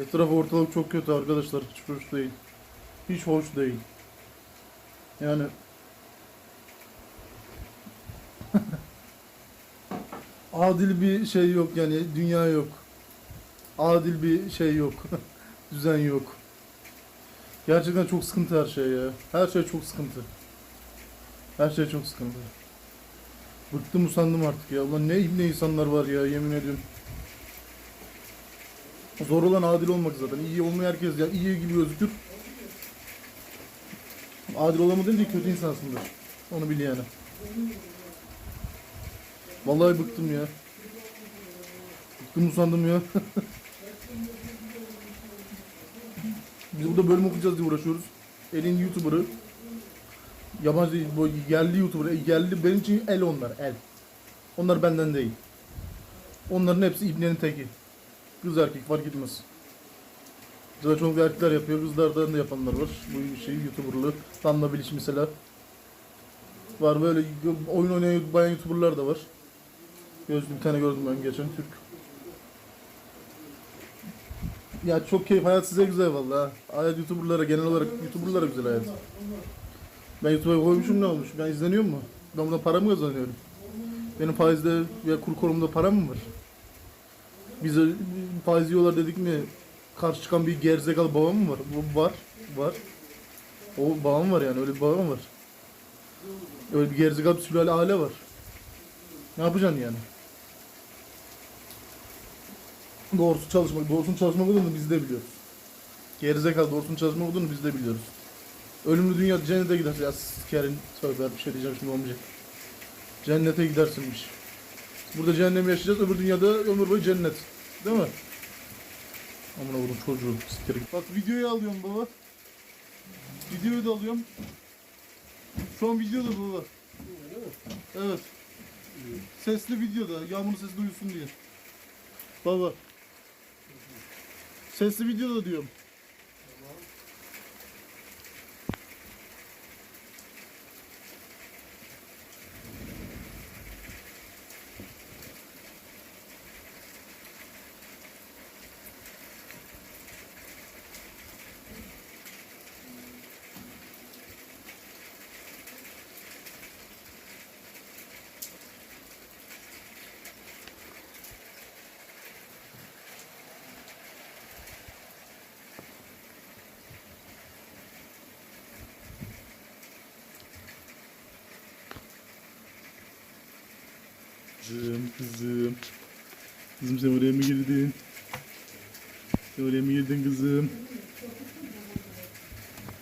Etraf ortalık çok kötü arkadaşlar. Hiç hoş değil. Hiç hoş değil. Yani adil bir şey yok yani dünya yok. Adil bir şey yok. Düzen yok. Gerçekten çok sıkıntı her şey ya. Her şey çok sıkıntı. Her şey çok sıkıntı. Bıktım usandım artık ya. Ulan ne ibne insanlar var ya yemin ediyorum. Zor olan adil olmak zaten. İyi olmayı herkes ya iyi gibi gözükür. Adil olamadığın için kötü insansındır. Onu bil yani. Vallahi bıktım ya. Bıktım usandım ya. Biz burada bölüm okuyacağız diye uğraşıyoruz. Elin YouTuber'ı. Yabancı değil, bu yerli YouTuber. Yerli benim için el onlar, el. Onlar benden değil. Onların hepsi İbne'nin teki. Kız erkek fark etmez. Zaten çok erkekler yapıyor, kızlardan da yapanlar var. Bu şey YouTuber'lığı. Tanla Biliş mesela. Var böyle oyun oynayan bayan YouTuber'lar da var. Gözlü bir tane gördüm ben geçen Türk. Ya çok keyif, hayat size güzel vallahi. Hayat YouTuber'lara, genel olarak YouTuber'lara güzel hayat. Ben YouTube'a koymuşum ne olmuş? Ben izleniyor mu? Ben buradan para mı kazanıyorum? Benim faizde veya kur korumda param mı var? Bize faiz yiyorlar dedik mi karşı çıkan bir gerizekalı babam mı var? Bu var, var. O babam var yani öyle bir babam var. Öyle bir gerizekalı bir sülale aile var. Ne yapacaksın yani? Doğrusu çalışmak, doğrusunu çalışmak olduğunu biz de biliyoruz. Gerizekalı doğrusunu çalışmak olduğunu biz de biliyoruz. Ölümlü dünya cennete gidersin. Ya sikerin tövbe bir şey diyeceğim şimdi olmayacak. Cennete gidersinmiş. Burada cehennemi yaşayacağız öbür dünyada ömür boyu cennet. Değil mi? Amına koydum çocuğu sikerim. Bak videoyu alıyorum baba. Videoyu da alıyorum. Şu an videoda baba. Evet. Sesli videoda. Yağmurun sesi duyulsun diye. Baba. Sesli videoda diyorum. Kızım, kızım. Kızım sen oraya mı girdin? Sen oraya mı girdin kızım?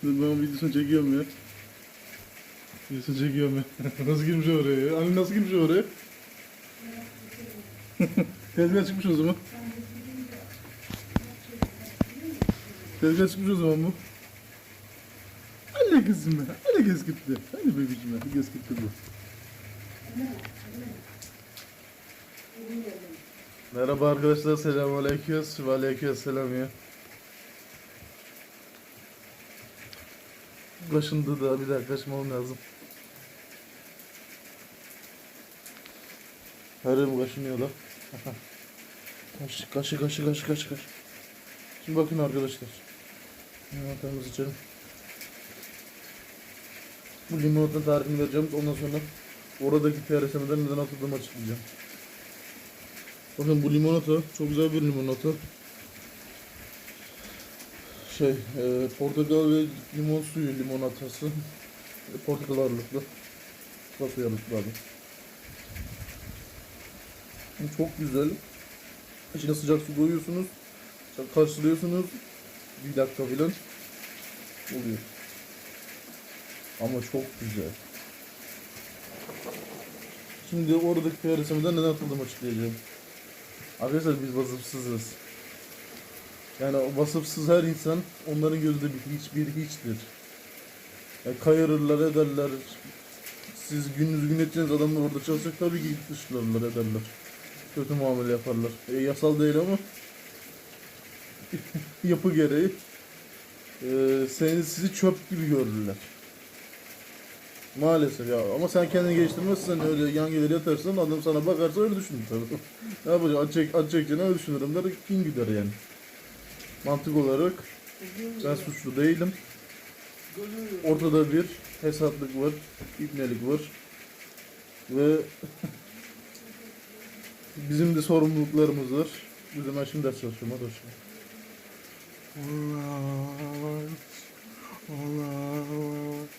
Dur ben videosunu çekiyorum ya. Videosunu çekiyorum ya. nasıl girmiş oraya ya? Anne nasıl girmiş oraya? Tezgah çıkmış o zaman. Tezgah çıkmış o zaman bu. Anne kızım ya. Anne göz gitti. Anne bebişim ya. Göz gitti bu. Merhaba arkadaşlar, selamünaleyküm. Ve aleyküm selam ya. Kaşındı da bir dakika kaçmam lazım. Her yerim kaşınıyor da. kaşı, kaşı, kaşı, kaşı, kaşı, kaşı. Şimdi bakın arkadaşlar. Limonatımızı içelim. Bu limonatın tarifini vereceğim. Ondan sonra oradaki PRSM'den neden atıldığımı açıklayacağım. Bakın bu limonata çok güzel bir limonata. Şey, e, portakal ve limon suyu limonatası. E, portakal ağırlıklı. Suyu ağırlıklı Çok güzel. İçine sıcak su koyuyorsunuz. Karşılıyorsunuz. Bir dakika filan. Oluyor. Ama çok güzel. Şimdi oradaki PRSM'den neden atıldığımı açıklayacağım. Arkadaşlar biz vasıfsızız. Yani vasıfsız her insan onların gözünde bir hiç bir hiçtir. Yani kayırırlar ederler. Siz gününüzü gün edeceğiniz adamlar orada çalışacak tabii ki dışlarlar ederler. Kötü muamele yaparlar. E, yasal değil ama yapı gereği e, seni, sizi çöp gibi görürler. Maalesef ya ama sen kendini geliştirmezsen öyle yan gelir yatarsan adam sana bakarsa öyle düşünür tabii. ne yapacaksın? Acı, çek, acı çekeceğine öyle düşünürüm der kim gider yani. Mantık olarak ben suçlu değilim. Ortada bir hesaplık var, ibnelik var. Ve bizim de sorumluluklarımız var. Bizim ben şimdi ders çalışıyorum, hadi hoşçakalın. Alright. Alright.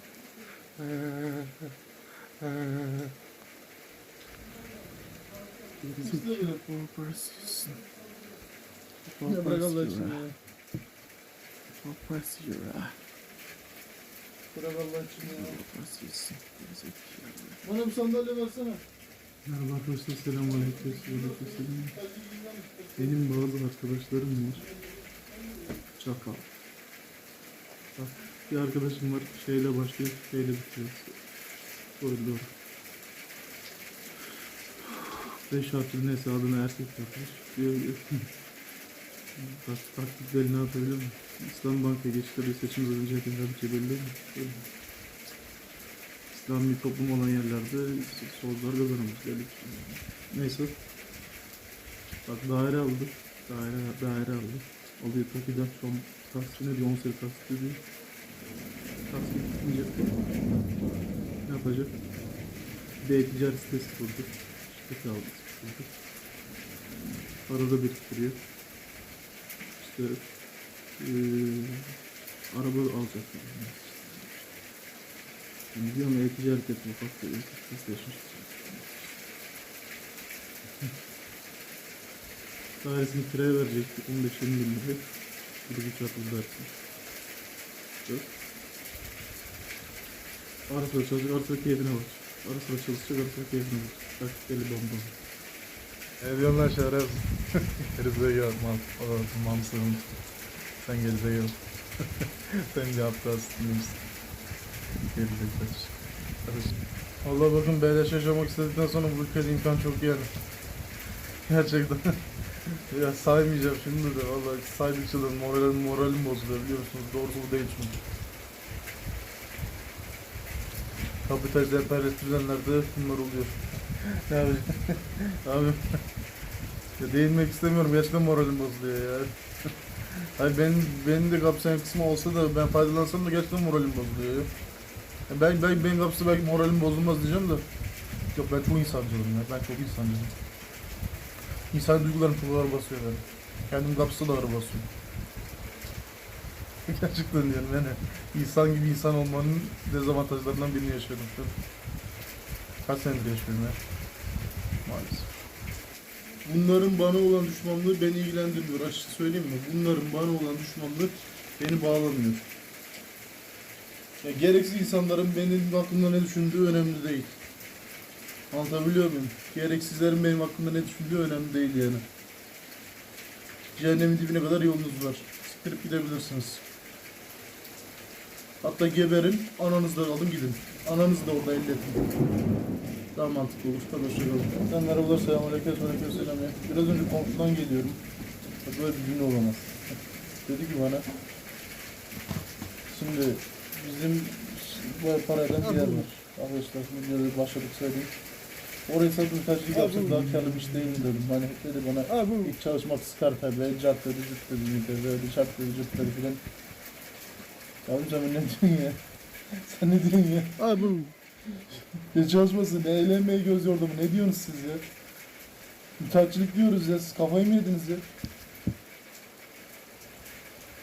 Allah için ya. Bırak Allah için ya. Bana bir sandalye versene. Merhaba arkadaşlar, selamünaleyküm. Selam. Benim bazı arkadaşlarım var. Çakal. Bak, bir arkadaşım var, şeyle başlıyor, şeyle bitiyor. Doğru doğru. Beş harfli hesabını erkek yapmış. Diyor, taktik belli ne yapabiliyor musun? İslam Banka geçişleri seçim zarınca yakında bir şey belli mi? İslami toplum olan yerlerde solcular kazanmış. Neyse. Bak daire aldı. Daire, daire aldı. Alıyor takıdan son taksitine diyor 10 sene taksit diyor. Ne yapacak? Bir de ticaret sitesi kurdu. Şirketi aldı. Kurdu. Arada biriktiriyor. İşte eee araba alacak. Yani. Diyorum e-ticaret yapıyor. Bak diyor. Sesleşmiş. Dairesini kiraya verecektik. 15-20 bin lira. Bir de bir çarpı dersin. Yok. Ara sıra çalışacak, ara sıra keyfine bak. Ara sıra çalışacak, ara sıra keyfine bak. Taktikleri bomba. Lan şeref? Gerizekalı mal. Mamsın. Sen gerizekalı. Sen de aptalsın demişsin. Gerizekalı. Kardeşim. Allah bakın beleş yaşamak istedikten sonra bu ülkede imkan çok yani. Gerçekten. ya saymayacağım şimdi de vallahi saydıkça da moralim, moralim bozuluyor biliyorsunuz. Doğrusu bu değil çünkü. Kapitalist emperyalist düzenlerde bunlar oluyor. yapacağım? Abi ya değinmek istemiyorum. Gerçekten moralim bozuluyor ya. Hayır benim, benim de kapsayan kısmı olsa da ben faydalansam da gerçekten moralim bozuluyor ya. Ya Ben, ben, benim kapısı belki moralim bozulmaz diyeceğim de. Yok ben çok insancılım ya. Ben çok insancılım. İnsan duygularım çok ağır basıyor benim. Kendim kapısı da ağır basıyor. Gerçekten diyorum yani. İnsan gibi insan olmanın dezavantajlarından birini yaşıyorum şu an. Kaç senedir yaşıyorum ya. Maalesef. Bunların bana olan düşmanlığı beni ilgilendirmiyor. Açık söyleyeyim mi? Bunların bana olan düşmanlığı beni bağlamıyor. Ya gereksiz insanların benim hakkımda ne düşündüğü önemli değil. Anlatabiliyor muyum? Gereksizlerin benim hakkımda ne düşündüğü önemli değil yani. Cehennemin dibine kadar yolunuz var. Siktirip gidebilirsiniz. Hatta geberin, ananızı da alın gidin. Ananızı da orada elletin. Daha mantıklı olur. Hoşçakalın. Sen merhabalar, selamünaleyküm, aleyküm selam ya. Biraz önce komşudan geliyorum. Böyle bir cümle olamaz. Dedi ki bana, şimdi bizim bu para eden bir yer var. Arkadaşlar şimdi videoda başladık söyleyeyim. Orayı satın taşıyıcı yapsak daha karlı bir iş değil mi dedim. Hani dedi bana ilk çalışmak sıkar tabi. Cart dedi, cürt dedi, dedi, öyle çarp dedi, cürt dedi filan. Yavrum sen ne diyorsun ya? Sen ne diyorsun ya? Abi. Ne çalışması, ne eğlenmeye göz yordu mu? Ne diyorsunuz siz ya? Müteahhitçilik diyoruz ya, siz kafayı mı yediniz ya?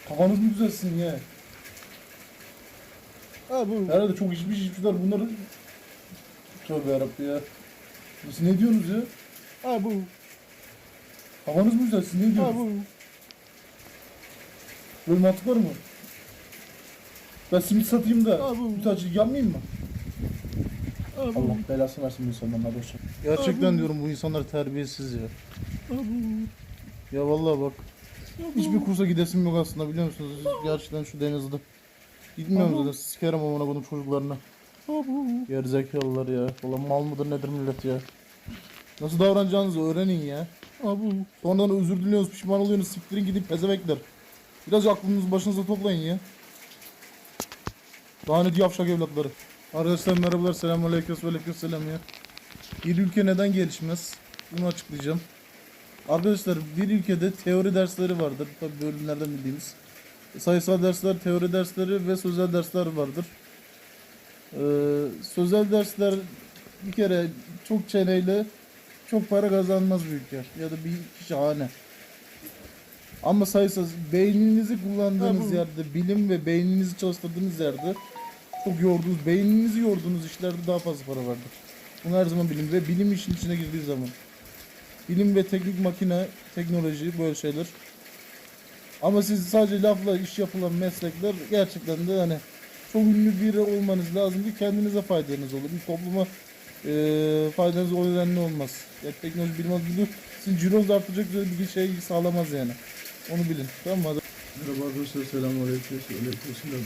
Kafanız mı düzelsin ya? Abi. Herhalde çok içmiş içmişler bunları. Tövbe yarabbi ya. Siz ne diyorsunuz ya? Abi. Kafanız mı düzelsin, ne diyorsunuz? Abi. Böyle mantık var mı? Ben simit satayım da Abi. müteahhitçilik yapmayayım mı? Abi. Allah belasını versin bu insanların hadi hoşça. Gerçekten diyorum bu insanlar terbiyesiz ya. Abi. Ya vallahi bak. Hiçbir kursa gidesim yok aslında biliyor musunuz? Gerçekten şu denizde. Gitmiyorum zaten sikerim amına kodum çocuklarına. Gerizekalılar ya. Ulan mal mıdır nedir millet ya. Nasıl davranacağınızı öğrenin ya. Abu. Sonradan özür diliyorsunuz pişman oluyorsunuz siktirin gidip pezevekler. Biraz aklınızı başınıza toplayın ya. Ne yavşak evlatları. Arkadaşlar merhabalar selamünaleyküm ve aleykümselam ya. Bir ülke neden gelişmez? Bunu açıklayacağım. Arkadaşlar bir ülkede teori dersleri vardır. Tabi bölümlerden bildiğimiz. Sayısal dersler, teori dersleri ve sözel dersler vardır. Ee, sözel dersler bir kere çok çeneyle çok para kazanmaz bir ülke ya da bir şahane. Ama sayısal beyninizi kullandığınız yerde, bilim ve beyninizi çalıştırdığınız yerde çok yorduğunuz, beyninizi yorduğunuz işlerde daha fazla para vardır. Bunu her zaman bilin ve bilim işin içine girdiği zaman. Bilim ve teknik makine, teknoloji böyle şeyler. Ama siz sadece lafla iş yapılan meslekler gerçekten de hani çok ünlü biri olmanız lazım ki kendinize faydanız olur. Bir topluma eee faydanız o nedenle olmaz. Ya teknoloji bilim adlı sizin cironuz artacak bir şey sağlamaz yani. Onu bilin. Tamam mı? Merhaba arkadaşlar selamünaleyküm. Aleykümselam.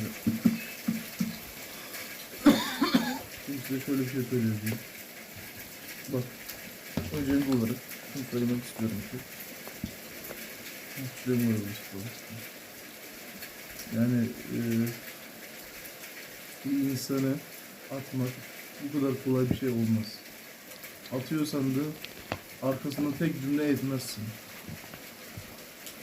Şimdi size şöyle bir şey söyleyeceğim. Bak. Öncelikli olarak şunu söylemek istiyorum ki. Mı istiyorum. Yani e, bir insanı atmak bu kadar kolay bir şey olmaz. Atıyorsan da arkasında tek cümle etmezsin.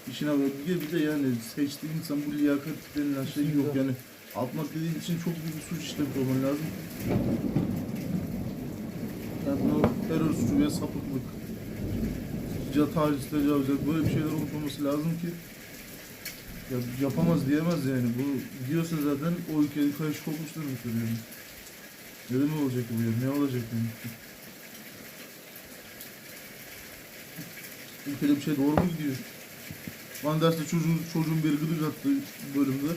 İşine bak bir de yani seçtiğin insan bu liyakat denilen şey yok yani atmak dediğin için çok büyük bir suç işlemiş olman lazım. Yani bunu terör suçu veya sapıklık, taciz, tecavüz böyle bir şeyler olmuş olması lazım ki ya yapamaz diyemez yani bu diyorsa zaten o ülkede karışık olmuş demektir yani. Neden mi olacak bu ya? Ne olacak yani? Ülkede bir şey doğru mu gidiyor? Van derste çocuğun, çocuğun bir gıdık attı bölümde.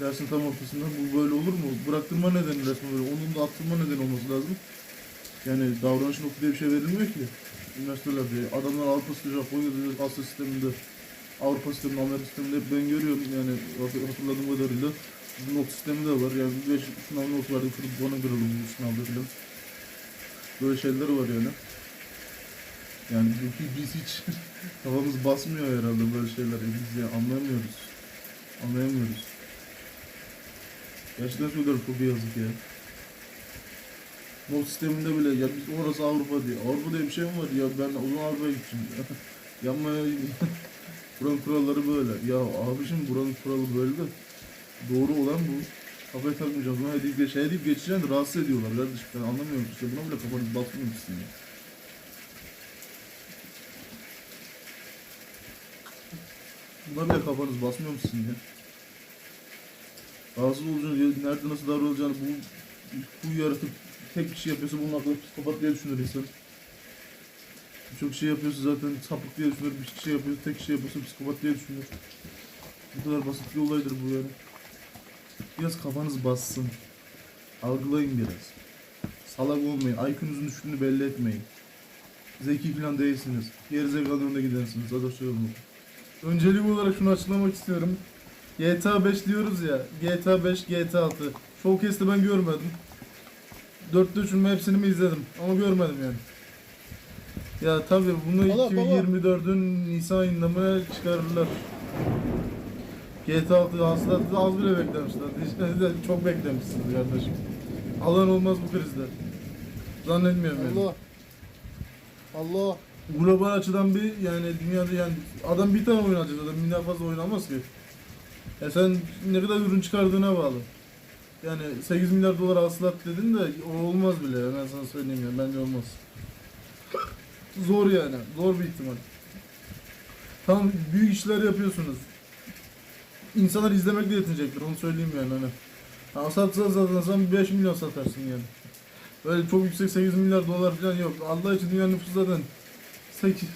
Dersin tam ortasında bu böyle olur mu? Bıraktırma nedeni resmen böyle. Onun da attırma nedeni olması lazım. Yani davranış notu diye bir şey verilmiyor ki. Üniversitelerde adamlar Avrupa sistemi, Japonya'da Asya sisteminde, Avrupa sisteminde, Amerika sisteminde hep ben görüyorum yani hat- hatırladığım kadarıyla. Not sistemi de var yani bir beş sınav notu vardı, kırıp bana kırıldı bu sınavda filan. Böyle şeyler var yani. Yani biz, biz hiç kafamız basmıyor herhalde böyle şeyler. Biz ya anlayamıyoruz. Anlayamıyoruz. Gerçekten söylüyorum çok yazık ya. Not sisteminde bile ya biz orası Avrupa diye. Avrupa diye bir şey mi var ya ben o zaman Avrupa'ya gideceğim. Yanma buranın kuralları böyle. Ya abişim buranın kuralı böyle de doğru olan bu. Kafaya takmayacağım. Sonra deyip, geç, şey deyip geçeceğim de rahatsız ediyorlar kardeşim. Ben anlamıyorum işte. Buna bile kafanız basmıyor musun ya? Buna bile kafanız basmıyor musun ya? Rahatsız olacağını, ya nerede nasıl davranılacağını bu, bu yaratık tek bir şey yapıyorsa bunun hakkında psikopat diye düşünür insan. Birçok şey yapıyorsa zaten sapık diye düşünür, bir şey yapıyorsa tek şey yapıyorsa psikopat diye düşünür. Bu kadar basit bir olaydır bu yani. Biraz kafanız bassın. Algılayın biraz. Salak olmayın. IQ'nuzun düştüğünü belli etmeyin. Zeki falan değilsiniz. Gerizekalı önüne gidensiniz. Hadi söylüyorum. Öncelik olarak şunu açıklamak istiyorum. GTA 5 diyoruz ya. GTA 5, GTA 6. Showcase'de ben görmedim. 4'te 3'ün hepsini mi izledim ama görmedim yani. Ya tabii bunu Baba, baba. 2024'ün Nisan ayında mı çıkarırlar. GTA 6 aslında az bile beklemişler. Çok beklemişsiniz kardeşim. Alan olmaz bu krizde. Zannetmiyorum yani. Allah. Allah. Global açıdan bir yani dünyada yani adam bir tane oyun alacak adam binden fazla oynamaz ki. Ya sen ne kadar ürün çıkardığına bağlı. Yani 8 milyar dolar hasılat dedin de o olmaz bile ben sana söyleyeyim ya bence olmaz. Zor yani zor bir ihtimal. Tamam büyük işler yapıyorsunuz. İnsanlar izlemekle yetinecektir onu söyleyeyim yani hani. Ha, satsan zaten sen 5 milyon satarsın yani. Böyle çok yüksek 8 milyar dolar falan yok. Allah için dünya nüfusu zaten 8.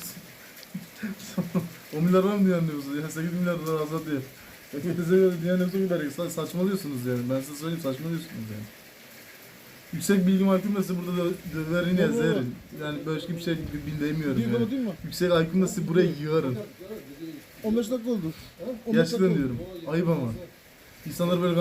10 milyar var mı dünya nüfusu? Ya 8 milyar dolar azat diye. Hepinize göre dünya nüfusu kadar sa- saçmalıyorsunuz yani. Ben size söyleyeyim saçmalıyorsunuz yani. Yüksek bilgim hakkında size burada da döverin ya Baba. zerin. Yani başka bir şey bil demiyorum Değil yani. değil mi? Yüksek IQ'mda sizi buraya yığarım. 15 dakika oldu. 15 Gerçekten dakika oldu. diyorum. Ayıp ama. İnsanlar böyle